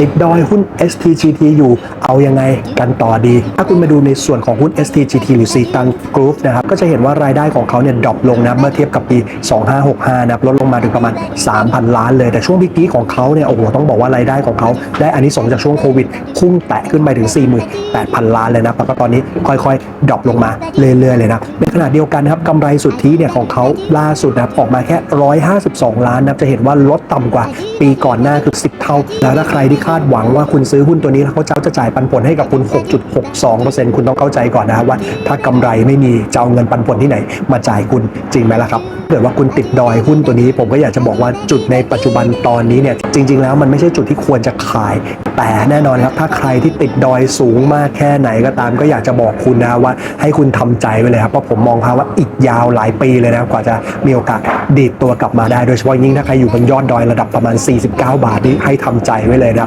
ติดดอยหุ้น STGT อยู่ เอายังไงกันต่อดี ถ้าคุณมาดูในส่วนของหุ้น STGT หรือซีตังกรุ๊ปนะครับ ก็จะเห็นว่ารายได้ของเขาเนี่ยดรอปลงนะ เมื่อเทียบกับปี 2565 นะครับลดลงมาถึงประมาณ 3,000 ล้านเลย แต่ช่วงพีคของเขาเนี่ย โอ้โห ต้องบอกว่ารายได้ของเขาได้อันนี้ส่งจากช่วงโควิด พุ่งแตะขึ้นไปถึง 48,000 ล้านเลยนะแล้วก็ตอนนี้ค่อยๆดรอปลงมาเรื่อยๆเลยนะ ในขณะเดียวกันนะครับกำไรสุทธิเนี่ยของเขาล่าสุดนะออกมาแค่ 152 ล้านนะ จะเห็นว่าลดต่ำกว่าปีก่อนหน้าคือ 10 เท่า แล้วถ้าใครที่คาดหวังว่าคุณซื้อหุ้นตัวนี้แล้วเขาจะจ่ายปันผลให้กับคุณ 6.62%คุณต้องเข้าใจก่อนนะครับว่า ถ้ากำไรไม่มีจะเอาเงินปันผลที่ไหน มาจ่ายคุณจริงไหมล่ะครับเกิดว่าคุณติดดอยหุ้นตัวนี้ ผมก็อยากจะบอกว่าจุดในปัจจุบันตอนนี้เนี่ยจริง ๆ แล้วมันไม่ใช่จุดที่ควรจะขาย แต่แน่นอนครับถ้าใครที่ติดดอยสูงมากแค่ไหนก็ตาม ก็อยากจะบอกคุณนะว่าให้คุณทำใจไว้เลยครับเพราะผมมองภาพว่าอีกยาวหลายปีเลยนะกว่าจะมีโอกาสดีดตัวกลับมาได้โดยเฉพาะยิ่งถ้าใครอยู่บนยอดดอยระดับประมาณ 49 บาทนี่ให้ทำใจไว้เลยนะ